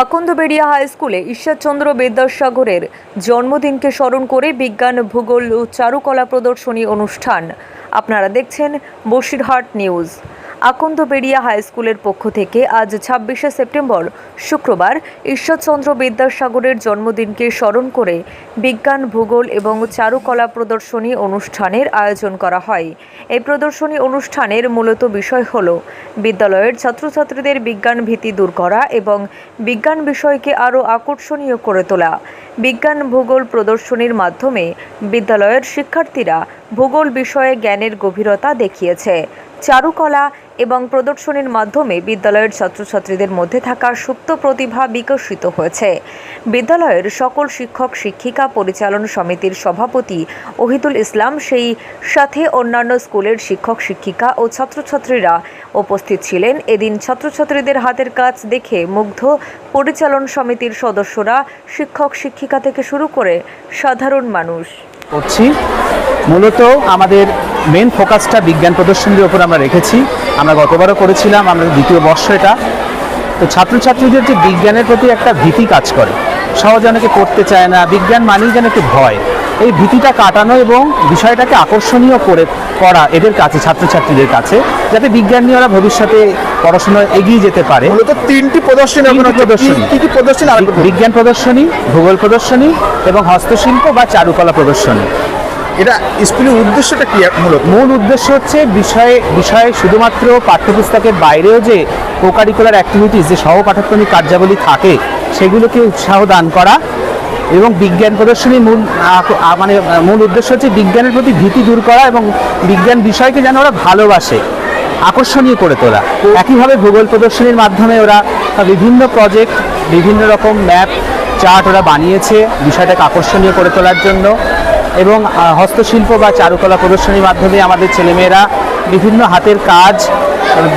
আকন্দবেড়িয়া high স্কুলে ঈশ্বরচন্দ্র বিদ্যাসাগরের জন্মদিনকে স্মরণ করে বিজ্ঞান, ভূগোল ও চারুকলা প্রদর্শনী অনুষ্ঠান। আপনারা দেখছেন বসিরহাট নিউজ। আকন্দবেড়িয়া হাই স্কুলের পক্ষ থেকে আজ ছাব্বিশে সেপ্টেম্বর, শুক্রবার ঈশ্বরচন্দ্র বিদ্যাসাগরের জন্মদিনকে স্মরণ করে বিজ্ঞান, ভূগোল এবং চারুকলা প্রদর্শনী অনুষ্ঠানের আয়োজন করা হয়। এই প্রদর্শনী অনুষ্ঠানের মূলত বিষয় হল বিদ্যালয়ের ছাত্রছাত্রীদের বিজ্ঞান ভীতি দূর করা এবং বিজ্ঞান বিষয়কে আরও আকর্ষণীয় করে তোলা। বিজ্ঞান, ভূগোল প্রদর্শনীর মাধ্যমে বিদ্যালয়ের শিক্ষার্থীরা ভূগোল বিষয়ে জ্ঞানের গভীরতা দেখিয়েছে। চারুকলা এবং প্রদর্শনীর মাধ্যমে বিদ্যালয়ের ছাত্রছাত্রীদের মধ্যে থাকা সুপ্ত প্রতিভা বিকশিত হয়েছে। বিদ্যালয়ের সকল শিক্ষক, শিক্ষিকা, পরিচালন সমিতির সভাপতি ওহিদুল ইসলাম, সেই সাথে অন্যান্য স্কুলের শিক্ষক, শিক্ষিকা ও ছাত্রছাত্রীরা উপস্থিত ছিলেন। এদিন ছাত্রছাত্রীদের হাতের কাজ দেখে মুগ্ধ পরিচালন সমিতির সদস্যরা শিক্ষক, শিক্ষিকা থেকে শুরু করে সাধারণ মানুষ। করছি। মূলত আমাদের মেন ফোকাসটা বিজ্ঞান প্রদর্শনীর ওপর আমরা রেখেছি। আমরা গতবারও করেছিলাম, আমাদের দ্বিতীয় বর্ষ এটা। তো ছাত্রছাত্রীদের যে বিজ্ঞানের প্রতি একটা ভীতি কাজ করে। সহজে অনেকে পড়তে চায় না, বিজ্ঞান মানেই যেন একটু ভয়। এই ভীতিটা কাটানো এবং বিষয়টাকে আকর্ষণীয় করে করা এদের কাছে ছাত্রছাত্রীদের কাছে যাতে বিজ্ঞান নিয়ে ওরা ভবিষ্যতে পড়াশোনা এগিয়ে যেতে পারে মূলত তিনটি প্রদর্শনী। প্রদর্শনী। কি- কি কি প্রদর্শনী। বিজ্ঞান প্রদর্শনী ভূগোল প্রদর্শনী এবং হস্তশিল্প বা চারুকলা প্রদর্শনী এটা স্কুলের উদ্দেশ্যটা কি মূলত মূল উদ্দেশ্য হচ্ছে বিষয়ে বিষয়ে শুধুমাত্র পাঠ্যপুস্তকের বাইরেও যে কো কারিকুলার অ্যাক্টিভিটিস যে সহ পাঠক্রমিক কার্যাবলী থাকে সেগুলোকে উৎসাহ দান করা এবং বিজ্ঞান প্রদর্শনীর মূল মানে মূল উদ্দেশ্য হচ্ছে বিজ্ঞানের প্রতি ভীতি দূর করা এবং বিজ্ঞান বিষয়কে যেন ওরা ভালোবাসে, আকর্ষণীয় করে তোলা। একইভাবে ভূগোল প্রদর্শনীর মাধ্যমে ওরা বিভিন্ন প্রজেক্ট বিভিন্ন রকম ম্যাপ চার্ট ওরা বানিয়েছে বিষয়টাকে আকর্ষণীয় করে তোলার জন্য এবং হস্তশিল্প বা চারুকলা প্রদর্শনীর মাধ্যমে আমাদের ছেলেমেয়েরা বিভিন্ন হাতের কাজ,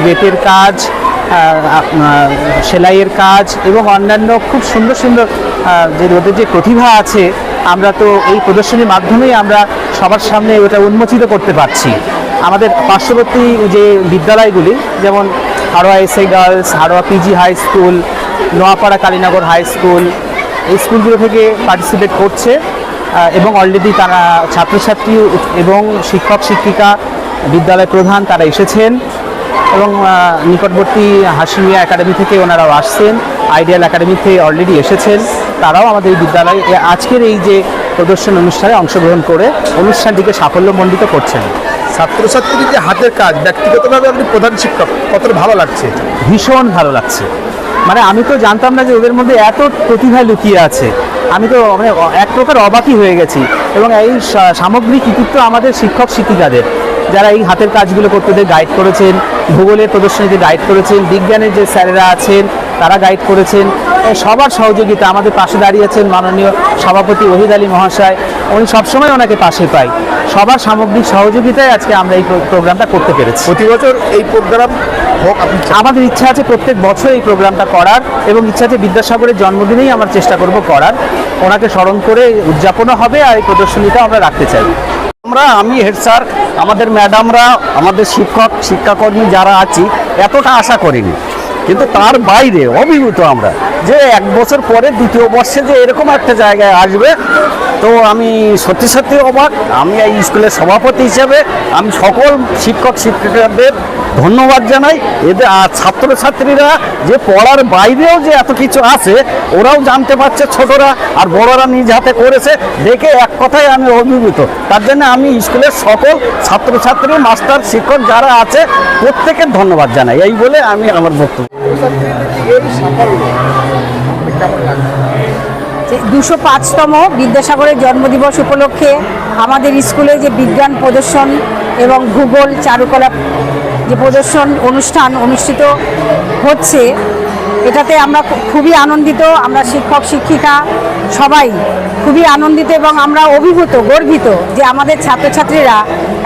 বেতের কাজ সেলাইয়ের কাজ এবং অন্যান্য খুব সুন্দর সুন্দর যে ওদের যে প্রতিভা আছে, আমরা তো এই প্রদর্শনীর মাধ্যমেই আমরা সবার সামনে ওটা উন্মোচিত করতে পারছি। আমাদের পার্শ্ববর্তী যে বিদ্যালয়গুলি, যেমন Haroa SA girls Haroa PG high school, Noapara Kalinagar high school, এই স্কুলগুলো থেকে পার্টিসিপেট করছে এবং অলরেডি তারা ছাত্রছাত্রী এবং শিক্ষক, শিক্ষিকা, বিদ্যালয় প্রধান তারা এসেছেন এবং নিকটবর্তী হাসিমিয়া একাডেমি থেকে ওনারাও আসছেন, আইডিয়াল একাডেমি থেকে অলরেডি এসেছেন। তারাও আমাদের এই বিদ্যালয়ে আজকের এই যে প্রদর্শন অনুষ্ঠানে অংশগ্রহণ করে অনুষ্ঠানটিকে সাফল্যমণ্ডিত করছেন। ছাত্রছাত্রীদের যে হাতের কাজ ব্যক্তিগতভাবে আপনি প্রধান শিক্ষক কতটা ভালো লাগছে? ভীষণ ভালো লাগছে। মানে আমি তো জানতাম না যে ওদের মধ্যে এত প্রতিভা লুকিয়ে আছে। আমি তো মানে এক প্রকার অবাকই হয়ে গেছি। এবং এই সামগ্রিক কৃতিত্ব আমাদের শিক্ষক শিক্ষিকাদের যারা এই হাতের কাজগুলো করতে গাইড করেছেন ভূগোলের প্রদর্শনীতে গাইড করেছেন বিজ্ঞানের যে স্যারেরা আছেন তারা গাইড করেছেন সবার সহযোগিতা আমাদের পাশে দাঁড়িয়েছেন মাননীয় সভাপতি ওহিদ আলী মহাশয়। উনি সবসময় ওনাকে পাশে পাই সবার সামগ্রিক সহযোগিতায় আজকে আমরা এই প্রোগ্রামটা করতে পেরেছি। প্রতি বছর এই প্রোগ্রাম হোক আমাদের ইচ্ছা আছে প্রত্যেক বছর এই প্রোগ্রামটা করার এবং ইচ্ছা আছে বিদ্যাসাগরের জন্মদিনেই আমরা চেষ্টা করব করার। ওনাকে স্মরণ করে উদযাপনও হবে আর এই প্রদর্শনীটা আমরা রাখতে চাই। আমরা, আমি হেড স্যার, আমাদের ম্যাডামরা, আমাদের শিক্ষক, শিক্ষাকর্মী যারা আছি, এতটা আশা করিনি। কিন্তু তার বাইরে অভিভূত আমরা যে এক বছর পরে দ্বিতীয় বর্ষে যে এরকম একটা জায়গায় আসবে তো আমি সত্যি সত্যি অবাক। আমি এই স্কুলের সভাপতি হিসেবে আমি সকল শিক্ষক শিক্ষিকাদের ধন্যবাদ জানাই। এদের, আর ছাত্রছাত্রীরা যে পড়ার বাইরেও যে এত কিছু আছে, ওরাও জানতে পারছে ছোটরা আর বড়রা নিজ হাতে করেছে। দেখে এক কথায় আমি অভিভূত। তার জন্য আমি স্কুলের সকল ছাত্রছাত্রী, মাস্টার, শিক্ষক যারা আছে, প্রত্যেকের ধন্যবাদ জানাই। এই বলে আমি আমার বক্তব্য দুশো পাঁচতম বিদ্যাসাগরের জন্মদিবস উপলক্ষে আমাদের স্কুলে যে বিজ্ঞান প্রদর্শন এবং ভূগোল চারুকলা যে প্রদর্শন অনুষ্ঠান অনুষ্ঠিত হচ্ছে, এটাতে আমরা খুবই আনন্দিত। আমরা শিক্ষক, শিক্ষিকা সবাই খুবই আনন্দিত এবং আমরা অভিভূত, গর্বিত যে আমাদের ছাত্রছাত্রীরা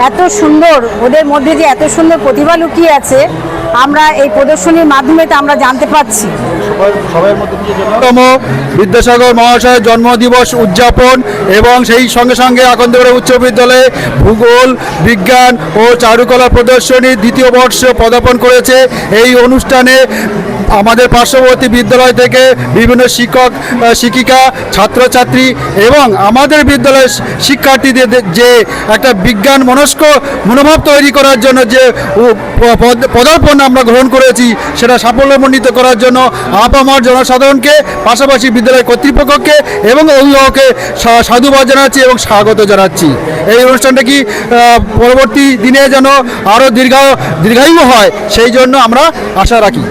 এত সুন্দর, ওদের মধ্যে যে এত সুন্দর প্রতিভা লুকিয়ে আছে আমরা এই প্রদর্শনীর মাধ্যমে আমরা জানতে পারছি। বিদ্যাসাগর মহাশয়ের জন্মদিবস উদযাপন এবং সেই সঙ্গে সঙ্গে আকন্দপুর উচ্চ বিদ্যালয়ে ভূগোল, বিজ্ঞান ও চারুকলা প্রদর্শনী দ্বিতীয় বর্ষ পদার্পণ করেছে। এই অনুষ্ঠানে আমাদের পার্শ্ববর্তী বিদ্যালয় থেকে বিভিন্ন শিক্ষক শিক্ষিকা, ছাত্রছাত্রী এবং আমাদের বিদ্যালয়ের শিক্ষার্থীদের যে একটা বিজ্ঞান মনস্ক মনোভাব তৈরি করার জন্য যে পদার্পণ আমরা গ্রহণ করেছি, সেটা সাফল্যমণ্ডিত করার জন্য আপামার জনসাধারণকে, পাশাপাশি বিদ্যালয় কর্তৃপক্ষকে এবং অভিভাবককে সাধুবাদ জানাচ্ছি এবং স্বাগত জানাচ্ছি। এই অনুষ্ঠানটা কি পরবর্তী দিনে যেন আরও দীর্ঘ, দীর্ঘায়ু হয়, সেই জন্য আমরা আশা রাখি।